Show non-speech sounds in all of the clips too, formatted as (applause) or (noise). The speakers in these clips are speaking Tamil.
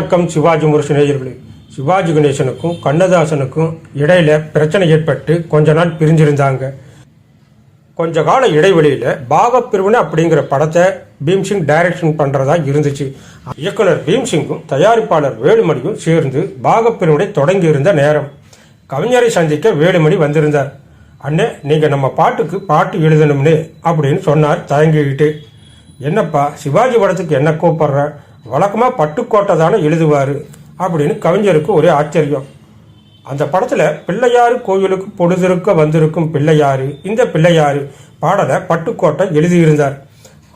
வணக்கம் சிவாஜி முரசு நேயர்களே. சிவாஜி கணேசனுக்கும் கண்ணதாசனுக்கும் இடையில பிரச்சனை ஏற்பட்டு கொஞ்ச நாள் பிரிஞ்சிருந்தாங்க. கொஞ்ச கால இடைவெளியில பாகப்பிரிவினை அப்படிங்கிற படத்தை பீம்சிங் டைரக்ஷன் பண்றதா இருந்துச்சு. இயக்குனர் பீம்சிங்கும் தயாரிப்பாளர் வேலுமணியும் சேர்ந்து பாகப்பிரிவினை தொடங்கி இருந்த நேரம். கவிஞரை சந்திக்க வேலுமணி வந்திருந்தார். அண்ணே நீங்க நம்ம பாட்டுக்கு பாட்டு எழுதணும்னு அப்படின்னு சொன்னார் தயங்கிக்கிட்டு. என்னப்பா சிவாஜி படத்துக்கு என்ன கூப்பிடுற? வழக்கமாக பட்டுக்கோட்டை தானே எழுதுவார் அப்படின்னு கவிஞருக்கு ஒரே ஆச்சரியம். அந்த படத்தில் பிள்ளையாறு கோயிலுக்கு பொழுதிருக்க வந்திருக்கும் பிள்ளையாறு இந்த பிள்ளையாறு பாடலை பட்டுக்கோட்டை எழுதியிருந்தார்.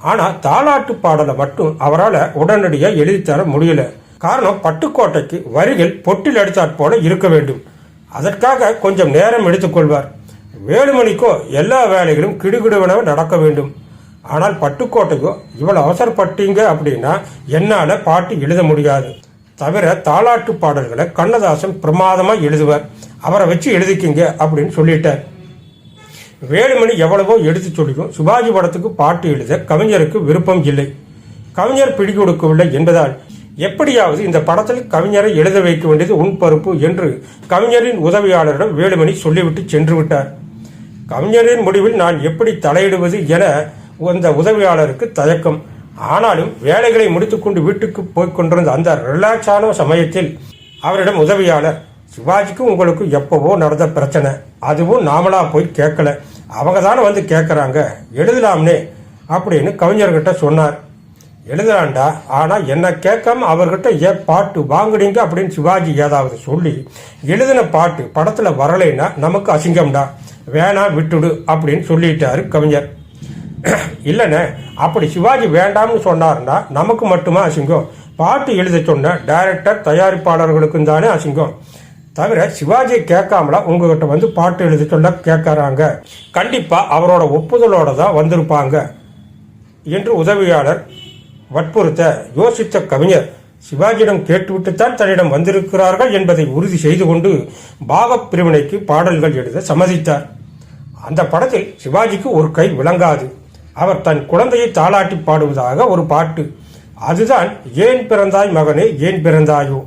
ஆனால் தாலாட்டு பாடலை மட்டும் அவரால் உடனடியாக எழுதித்தர முடியல. காரணம் பட்டுக்கோட்டைக்கு வரிகள் பொட்டில் அடித்தாற் போல இருக்க வேண்டும். அதற்காக கொஞ்சம் நேரம் எடுத்துக்கொள்வார். வேலுமணிக்கோ எல்லா வேலைகளும் கிடுகிடுவனவே நடக்க வேண்டும். ஆனால் பட்டுக்கோட்டைக்கோ இவ்வளோ அவசரப்பட்டீங்க அப்படின்னா என்னால் பாட்டு எழுத முடியாது. தவிர தாலாட்டு பாடல்களை கண்ணதாசன் பிரமாதமாக எழுதுவார். அவரை வச்சு எழுதிக்கிங்க அப்படின்னு சொல்லிட்டார். வேலுமணி எவ்வளவோ எடுத்து சொல்லியும் சிவாஜி படத்துக்கு பாட்டு எழுத கவிஞருக்கு விருப்பம் இல்லை. கவிஞர் பிடி கொடுக்கவில்லை என்பதால் எப்படியாவது இந்த படத்தில் கவிஞரை எழுத வைக்க வேண்டியது உன் பொறுப்பு என்று கவிஞரின் உதவியாளரிடம் வேலுமணி சொல்லிவிட்டு சென்று விட்டார். கவிஞரின் முடிவில் நான் எப்படி தலையிடுவது என அந்த உதவியாளருக்கு தயக்கம். ஆனாலும் வேலைகளை முடித்துக்கொண்டு வீட்டுக்கு போய் கொண்டிருந்த அந்த ரிலாக்ஸான சமயத்தில் அவரிடம் உதவியாளர் சிவாஜிக்கும் உங்களுக்கு எப்பவோ நடந்த பிரச்சனை. அதுவும் நாமளா போய் கேட்கல. அவங்க தானே வந்து கேட்குறாங்க. எழுதலாம்னே அப்படின்னு கவிஞர்கிட்ட சொன்னார். எழுதலாண்டா ஆனால் என்ன கேட்காம அவர்கிட்ட ஏன் பாட்டு வாங்குனீங்க? அப்படின்னு சிவாஜி ஏதாவது சொல்லி எழுதின பாட்டு படத்தில் வரலைன்னா நமக்கு அசிங்கம்டா. வேணா விட்டுடு அப்படின்னு சொல்லிட்டாரு கவிஞர். (clears throat) இல்லைண்ணே அப்படி சிவாஜி வேண்டாம்னு சொன்னார்னா நமக்கு மட்டுமா அசிங்கம்? பாட்டு எழுத சொன்ன டைரக்டர் தயாரிப்பாளர்களுக்கும் தானே அசிங்கம். தவிர சிவாஜியை கேட்காமல உங்ககிட்ட வந்து பாட்டு எழுத சொல்ல கேட்கறாங்க? கண்டிப்பா அவரோட ஒப்புதலோட தான் வந்திருப்பாங்க. என்று உதவியாளர் வற்புறுத்த யோசித்த கவிஞர் சிவாஜியிடம் கேட்டுவிட்டுத்தான் தன்னிடம் வந்திருக்கிறார்கள் என்பதை உறுதி செய்து கொண்டு பாகப் பிரிவினைக்கு பாடல்கள் எழுத சம்மதித்தார். அந்த படத்தில் சிவாஜிக்கு ஒரு கை விளங்காது. அவர் தன் குழந்தையை தாளாட்டி பாடுவதாக ஒரு பாட்டு. அதுதான் ஏன் பிறந்தாய் மகனே ஏன் பிறந்தாயோ?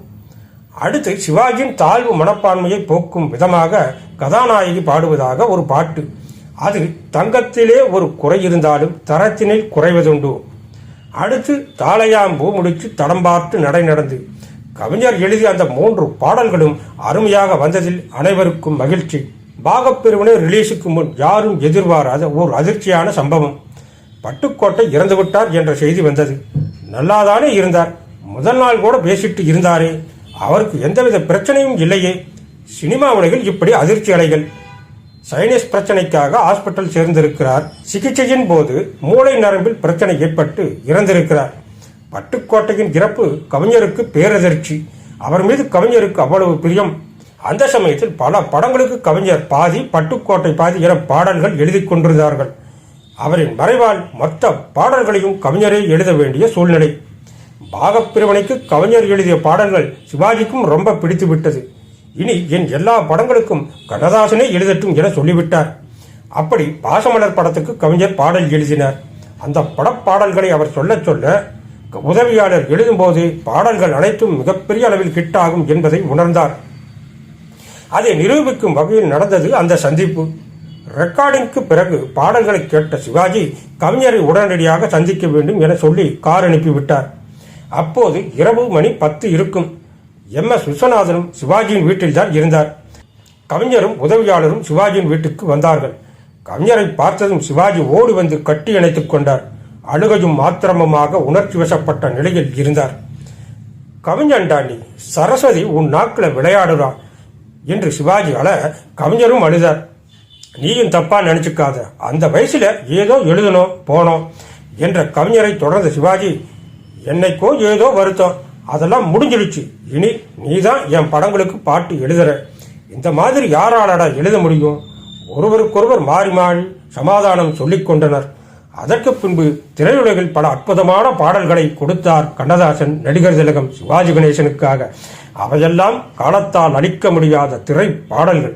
அடுத்து சிவாஜியின் தாழ்வு மனப்பான்மையை போக்கும் விதமாக கதாநாயகி பாடுவதாக ஒரு பாட்டு. அது தங்கத்திலே ஒரு குறை இருந்தாலும் தரத்தினில் குறைவதுண்டு? அடுத்து தாளையாம்பூ முடித்து தடம் பார்த்து நடை நடந்து. கவிஞர் எழுதிய அந்த மூன்று பாடல்களும் அருமையாக வந்ததில் அனைவருக்கும் மகிழ்ச்சி. பாகப்பிரிவினை ரிலீஸுக்கு முன் யாரும் எதிர்பாராத ஓர் அதிர்ச்சியான சம்பவம். பட்டுக்கோட்டை இறந்து விட்டார் என்ற செய்தி வந்தது. நல்லாதானே இருந்தார். முதல் நாள் கூட பேசிட்டு இருந்தாரே. அவருக்கு எந்தவித பிரச்சனையும் இல்லையே. சினிமா உலகில் இப்படி அதிர்ச்சி அலைகள். சைனஸ் பிரச்சனைக்காக ஹாஸ்பிட்டல் சேர்ந்திருக்கிறார். சிகிச்சையின் போது மூளை நரம்பில் பிரச்சனை ஏற்பட்டு இறந்திருக்கிறார். பட்டுக்கோட்டையின் இறப்பு கவிஞருக்கு பேரதிர்ச்சி. அவர் மீது கவிஞருக்கு அவ்வளவு பிரியம். அந்த சமயத்தில் பல படங்களுக்கு கவிஞர் பாதி பட்டுக்கோட்டை பாதி என பாடல்கள் எழுதி கொண்டிருந்தார்கள். அவரின் மறைவால் மொத்த பாடல்களையும் கவிஞரே எழுத வேண்டிய சூழ்நிலை. பாகப்பிரிவினைக்கு கவிஞர் எழுதிய பாடல்கள் சிவாஜிக்கும் ரொம்ப பிடித்து விட்டது இனி என் எல்லா படங்களுக்கும் கண்ணதாசனே எழுதட்டும் என சொல்லிவிட்டார். அப்படி பாசமலர் படத்துக்கு கவிஞர் பாடல் எழுதினார். அந்த படப்பாடல்களை அவர் சொல்ல சொல்ல உதவியாளர் எழுதும்போது பாடல்கள் அனைத்தும் மிகப்பெரிய அளவில் ஹிட் ஆகும் என்பதை உணர்ந்தார். அதை நிரூபிக்கும் வகையில் நடந்தது அந்த சந்திப்பு. ரெக்கார்டிங்க்கு பிறகு பாடல்களை கேட்ட சிவாஜி கவிஞரை உடனடியாக சந்திக்க வேண்டும் என சொல்லி கார் அனுப்பிவிட்டார். அப்போது இரவு மணி பத்து இருக்கும். எம். எஸ். விஸ்வநாதனும் சிவாஜியின் வீட்டில் தான் இருந்தார். கவிஞரும் உதவியாளரும் சிவாஜியின் வீட்டுக்கு வந்தார்கள். கவிஞரை பார்த்ததும் சிவாஜி ஓடி வந்து கட்டி அணைத்துக் கொண்டார். அழுகையும் மாத்திரமுமாக உணர்ச்சி வசப்பட்ட நிலையில் இருந்தார். கவிஞண்டாண்டி சரஸ்வதி உன் நாக்கில் விளையாடுறா என்று சிவாஜி அழ கவிஞரும் அழுதார். நீயும் தப்பா நினைச்சுக்காத. அந்த வயசுல ஏதோ எழுதணும் போனோம் என்ற கவிஞரை தொடர்ந்த சிவாஜி என்னைக்கோ ஏதோ வருத்தம். அதெல்லாம் முடிஞ்சிடுச்சு. இனி நீதான் என் படங்களுக்கு பாட்டு எழுதுற. இந்த மாதிரி யாராலடா எழுத முடியும்? ஒருவருக்கொருவர் மாறி மாறி சமாதானம் சொல்லிக் கொண்டனர். அதற்கு பின்பு திரையுலகில் பல அற்புதமான பாடல்களை கொடுத்தார் கண்ணதாசன் நடிகர் திலகம் சிவாஜி கணேசனுக்காக. அவையெல்லாம் காலத்தால் அழிக்க முடியாத திரை பாடல்கள்